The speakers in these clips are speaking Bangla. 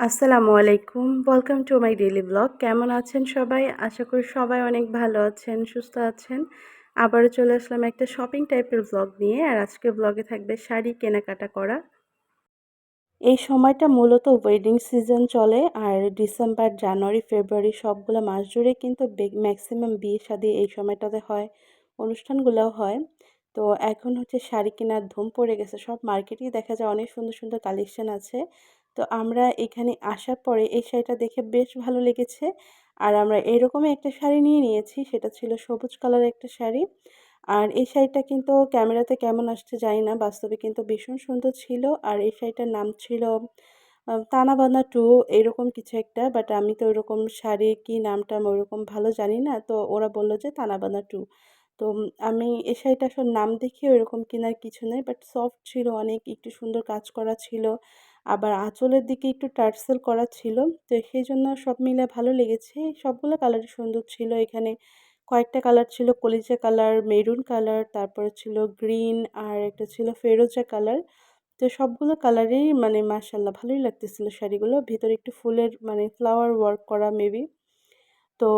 আসসালামু আলাইকুম। Welcome to my daily blog কেমন আছেন সবাই? আশা করি সবাই অনেক ভালো আছেন, সুস্থ আছেন। আবারও চলে আসলাম একটা শপিং টাইপের ব্লগ নিয়ে, আর আজকে ব্লগে থাকবে শাড়ি কেনাকাটা করা। এই সময়টা মূলত ওয়েডিং সিজন চলে, আর ডিসেম্বর জানুয়ারি ফেব্রুয়ারি সবগুলো মাস জুড়ে কিন্তু ম্যাক্সিমাম বিয়ে শাদি এই সময়টাতে হয়, অনুষ্ঠানগুলোও হয়। তো এখন হচ্ছে শাড়ি কেনার ধুম পড়ে গেছে। সব মার্কেটেই দেখা যায় অনেক সুন্দর সুন্দর কালেকশন আছে। তো আমরা এখানে আসার পরে এই শাড়িটা দেখে বেশ ভালো লেগেছে। আর আমরা এরকমই একটা শাড়ি নিয়ে নিয়েছি, সেটা ছিল সবুজ কালারের একটা শাড়ি। আর এই শাড়িটা কিন্তু ক্যামেরাতে কেমন আসছে জানি না, বাস্তবে কিন্তু ভীষণ সুন্দর ছিল। আর এই শাড়িটার নাম ছিল তানাবানা টু, এরকম কিছু একটা। বাট আমি তো ওরকম শাড়ি কি নামটা ওরকম ভালো জানি না, তো ওরা বলল যে তানাবানা টু। তো আমি এই শাড়িটা আসলে নাম দেখে ওইরকম কেনার কিছু নেই, বাট সফট ছিল অনেক, একটু সুন্দর কাজ করা ছিল। আবার আঁচলের দিকে একটু টার্সেল করা ছিল। তো সেই জন্য সব মিলে ভালো লেগেছে। সবগুলো কালারই সুন্দর ছিল। এখানে কয়েকটা কালার ছিল কলিজা কালার, মেরুন কালার, তারপরে ছিল গ্রিন, আর একটা ছিল ফেরোজা কালার। তো সবগুলো কালারেই মানে মার্শাল্লাহ ভালোই লাগতেছিল শাড়িগুলো। ভিতরে একটু ফুলের মানে ফ্লাওয়ার ওয়ার্ক করা মেবি তো,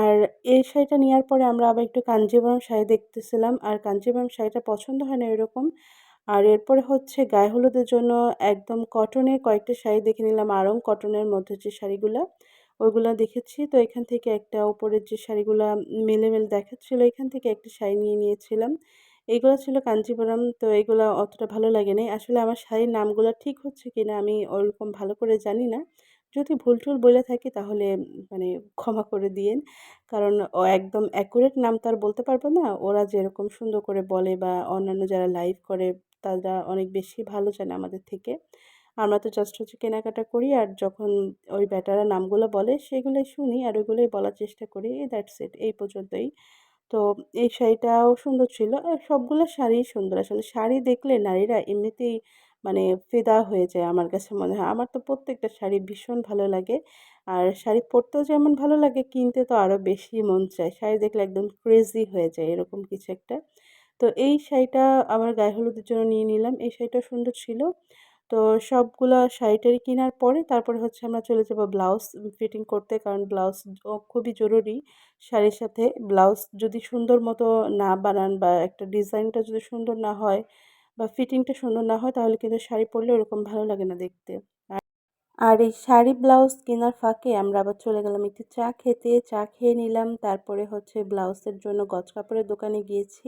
আর এই শাড়িটা নেওয়ার পরে আমরা আবার একটু কাঞ্জিবরম শাড়ি দেখতেছিলাম। আর কাঞ্জিবরম শাড়িটা পছন্দ হয় না এরকম। আর এরপরে হচ্ছে গায়ে হলুদের জন্য একদম কটনের কয়েকটা শাড়ি দেখে নিলাম। আরং কটনের মধ্যে যে শাড়িগুলো, ওইগুলো দেখেছি। তো এখান থেকে একটা উপরের যে শাড়িগুলো মেলে মেলে দেখাচ্ছিল, এখান থেকে একটা শাড়ি নিয়ে নিয়েছিলাম। এগুলো ছিল কাঞ্জিপুরম তো এগুলো অতটা ভালো লাগে নাই আসলে আমার শাড়ির নামগুলো ঠিক হচ্ছে কিনা আমি ওরকম ভালো করে জানি না। যদি ভুল টুল বলে থাকি তাহলে মানে ক্ষমা করে দিয়েন। কারণ ও একদম অ্যাকুরেট নাম তো আর বলতে পারব না। ওরা যেরকম সুন্দর করে বলে বা অন্যান্য যারা লাইভ করে, তারা অনেক বেশি ভালো জানে আমাদের থেকে। আমরা তো জাস্ট হচ্ছে কেনাকাটা করি আর যখন ওই ব্যাটারা নামগুলো বলে, সেগুলোই শুনি আর ওইগুলোই বলার চেষ্টা করি। দ্যাটস ইট এই পর্যন্তই। তো এই শাড়িটাও সুন্দর ছিল। আর সবগুলো শাড়িই সুন্দর। আসলে শাড়ি দেখলে নারীরা এমনিতেই মানে ফেদা হয়ে যায় আমার কাছে মনে হয়। আমার তো প্রত্যেকটা শাড়ি ভীষণ ভালো লাগে। আর শাড়ি পরতেও যেমন ভালো লাগে কিনতে তো আরও বেশি মন চায়। শাড়ি দেখলে একদম ক্রেজি হয়ে যায় এরকম কিছু একটা। তো এই শাড়িটা আমার গায়ে হলুদের জন্য নিয়ে নিলাম। এই শাড়িটা সুন্দর ছিল। তো সবগুলো শাড়িটারি কেনার পরে তারপরে হচ্ছে আমরা চলে যাব ব্লাউজ ফিটিং করতে। কারণ ব্লাউজ খুবই জরুরি শাড়ির সাথে। ব্লাউজ যদি সুন্দর মতো না বানান বা একটা ডিজাইনটা যদি সুন্দর না হয় বা ফিটিংটা সুন্দর না হয়, তাহলে কিন্তু শাড়ি পরলে ওরকম ভালো লাগে না দেখতে। আর এই শাড়ি ব্লাউজ কেনার ফাঁকে আমরা আবার চলে গেলাম একটু চা খেতে। চা খেয়ে নিলাম, তারপরে হচ্ছে ব্লাউজের জন্য গজ কাপড়ের দোকানে গিয়েছি।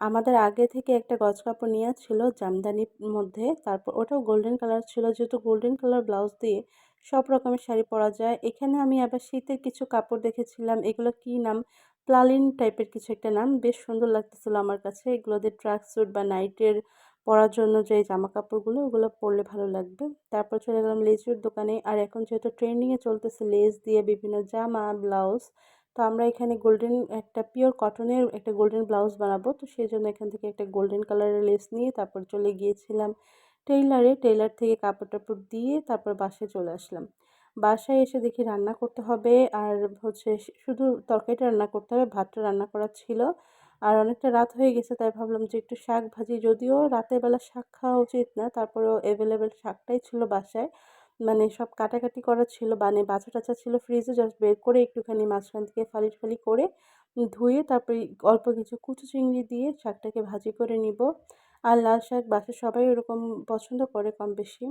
আমাদের আগে থেকে একটা গজ কাপড় নেওয়া ছিল জামদানির মধ্যে, তারপর ওটাও গোল্ডেন কালার ছিল। যেহেতু গোল্ডেন কালার ব্লাউজ দিয়ে সব রকমের শাড়ি পরা যায়, এখানে আমি আবার শীতের কিছু কাপড় দেখেছিলাম, এগুলো কি নাম? প্লালিন টাইপের কিছু একটা নাম। বেশ সুন্দর লাগতেছিল আমার কাছে। এগুলো দিয়ে ট্রাক স্যুট বা নাইটের পরার জন্য যে জামা কাপড়গুলো ওগুলো পরলে ভালো লাগবে। তারপর চলে গেলাম লেজের দোকানে। আর এখন যেহেতু ট্রেন্ডিংয়ে চলতেছে লেজ দিয়ে বিভিন্ন জামা ব্লাউজ তো আমরা এখানে গোল্ডেন একটা পিওর কটনের একটা গোল্ডেন ব্লাউজ বানাবো। তো সেই জন্য এখান থেকে একটা গোল্ডেন কালারের লেস নিয়ে তারপর চলে গিয়েছিলাম টেইলারে টেইলার থেকে কাপড় টাপড় দিয়ে তারপর বাসে চলে আসলাম। বাসায় এসে দেখি রান্না করতে হবে। আর হচ্ছে শুধু তরকারিটা রান্না করতে হবে, ভাতটা রান্না করা ছিল। আর অনেকটা রাত হয়ে গেছে, তাই ভাবলাম যে একটু শাক ভাজি। যদিও রাতের বেলা শাক খাওয়া উচিত না, তারপরেও অ্যাভেলেবেল শাকটাই ছিল বাসায়। মানে সব কাটাকাটি করা ছিল মানে বাছা টাছা ছিল ফ্রিজে জাস্ট বের করে একটুখানি মাঝখান থেকে ফালি ফালি করে ধুয়ে তারপরে অল্প কিছু কুচু চিংড়ি দিয়ে শাকটাকে ভাজি করে নিব। আর লাল শাক বাসায় সবাই ওরকম পছন্দ করে কম বেশি।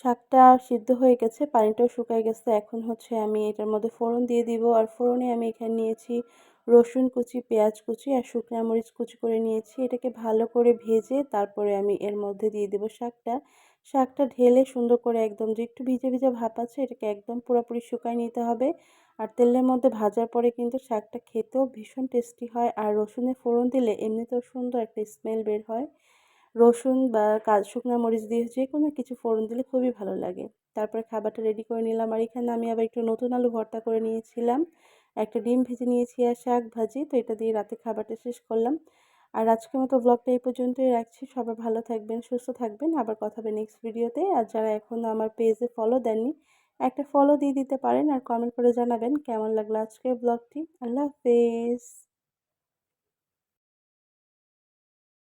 শাকটা সিদ্ধ হয়ে গেছে, পানিটাও শুকায় গেছে। এখন হচ্ছে আমি এটার মধ্যে ফোড়ন দিয়ে দিব। আর ফোড়নে আমি এখানে নিয়েছি রসুন কুচি, পেঁয়াজ কুচি আর শুকনা মরিচ কুচি করে নিয়েছি। এটাকে ভালো করে ভেজে তারপরে আমি এর মধ্যে দিয়ে দেবো শাকটা। শাকটা ঢেলে সুন্দর করে একদম যে একটু ভিজে ভিজে ভাপ আছে, এটাকে একদম পুরোপুরি শুকায় নিতে হবে। আর তেলের মধ্যে ভাজার পরে কিন্তু শাকটা খেতেও ভীষণ টেস্টি হয়। আর রসুনে ফোড়ন দিলে এমনিতেও সুন্দর একটা স্মেল বের হয়। রসুন বা কাজ, শুকনো মরিচ দিয়ে যে কোনো কিছু ফোড়ন দিলে খুবই ভালো লাগে। তারপরে খাবারটা রেডি করে নিলাম আর এখানে আমি আবার একটু নতুন আলু ভর্তা করে নিয়েছিলাম। একটা ডিম ভেজে নিয়েছি আর শাক ভাজি, তো এটা দিয়ে রাতে খাবারটা শেষ করলাম। আর আজকের মতো ব্লগটা এই পর্যন্তই রাখছি। সবাই ভালো থাকবেন, সুস্থ থাকবেন। আবার কথা হবে নেক্সট ভিডিওতে আর যারা এখনও আমার পেজে ফলো দেননি, একটা ফলো দিয়ে দিতে পারেন আর কমেন্ট করে জানাবেন কেমন লাগল আজকের ব্লগটি আল্লাহ হাফেজ।